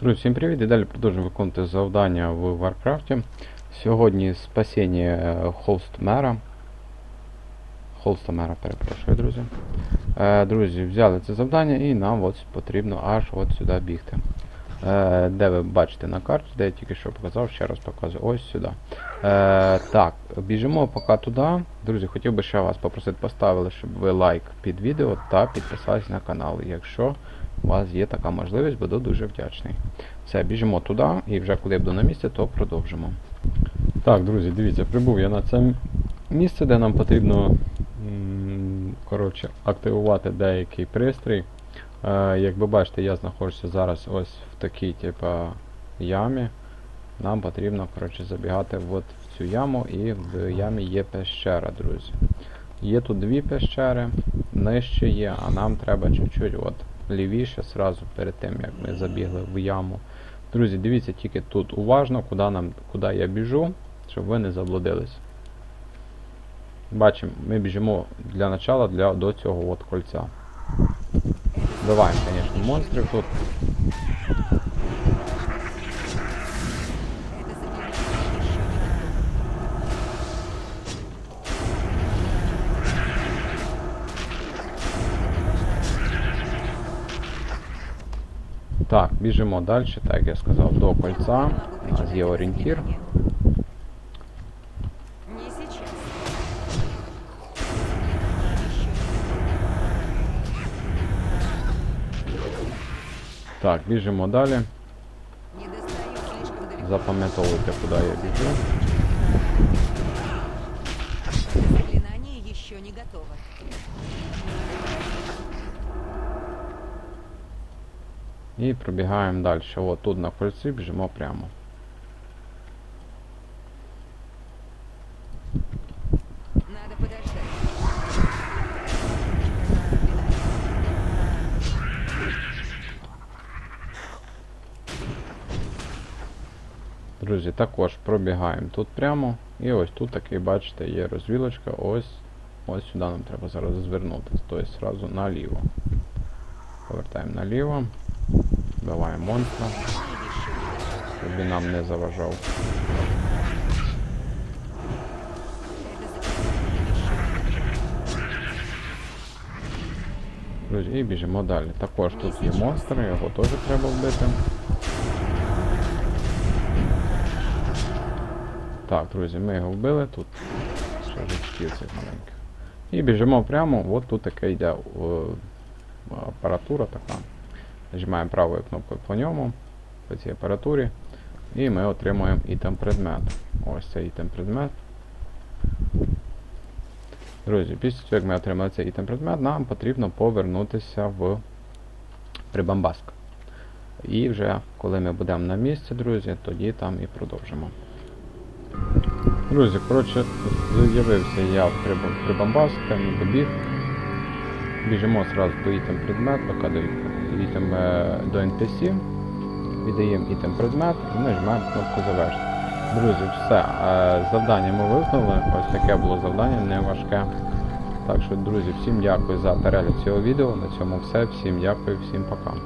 Друзі, всім привіт! І далі продовжуємо виконувати завдання в Варкрафті. Сьогодні спасіння е, Холстмера. Холстмера, перепрошую, друзі. Е, друзі, взяли це завдання і нам от потрібно аж от сюди бігти. Е, де ви бачите на карті, де я тільки що показав, ще раз показую. Ось сюди. Так, біжимо поки туди. Друзі, хотів би ще вас попросити поставили, щоб ви лайк під відео та підписались на канал. Якщо у вас є така можливість, буду дуже вдячний. Все, біжимо туди і вже коли я буду на місці, то продовжимо. Так, друзі, дивіться, прибув я на це місце, де нам потрібно коротше, активувати деякий пристрій. Е, як ви бачите, я знаходжуся зараз ось в такій типа ямі. Нам потрібно коротше, забігати от в цю яму і в ямі є пещера, друзі. Є тут дві пещери, нижче є, а нам треба чуть-чуть лівіше, сразу перед тим як ми забігли в яму. Друзі, дивіться тільки тут уважно, куди, нам, куди я біжу, щоб ви не заблудились. Бачимо, ми біжимо для начала для, до цього от кольця. Вбиваємо, звісно, монстрів тут. Так, біжимо далі, так як я сказав, до кольця. У нас є орієнтір. Не сейчас. Так, біжимо далі. Не достаю слишком далеко. Запам'ятовуйте, куди я біжу. Заклинание еще не готово. І пробігаємо далі. От тут на кольці біжимо прямо. Друзі, також пробігаємо тут прямо. І ось тут такий, бачите, є розвілочка. Ось ось сюди нам треба зараз звернути. Тобто одразу наліво. Повертаємо наліво. Вбиваємо монстра, щоб нам не заважав. Друзі, і біжимо далі. Також тут є монстр, його теж треба вбити. Так, друзі, ми його вбили, тут ще жучків цих маленьких. І біжимо прямо, от тут таке йде о, апаратура така. Нажимаємо правою кнопкою по ньому, по цій апаратурі, і ми отримуємо ітем предмет. Ось цей ітем предмет. Друзі, після цього, як ми отримали цей ітем предмет, нам потрібно повернутися в Прибамбаск. І вже коли ми будемо на місці, друзі, тоді там і продовжимо. Друзі, коротше, з'явився я в Прибам- Прибамбас, там добіг. Біжимо одразу до ітем предмет, поки до, ітем, е, до NPC. Віддаємо ітем предмет і нажимаємо кнопку завершити. Друзі, все. е, Завдання ми виконали. Ось таке було завдання, не важке. Так що, друзі, всім дякую за перегляд цього відео. На цьому все. Всім дякую, всім пока.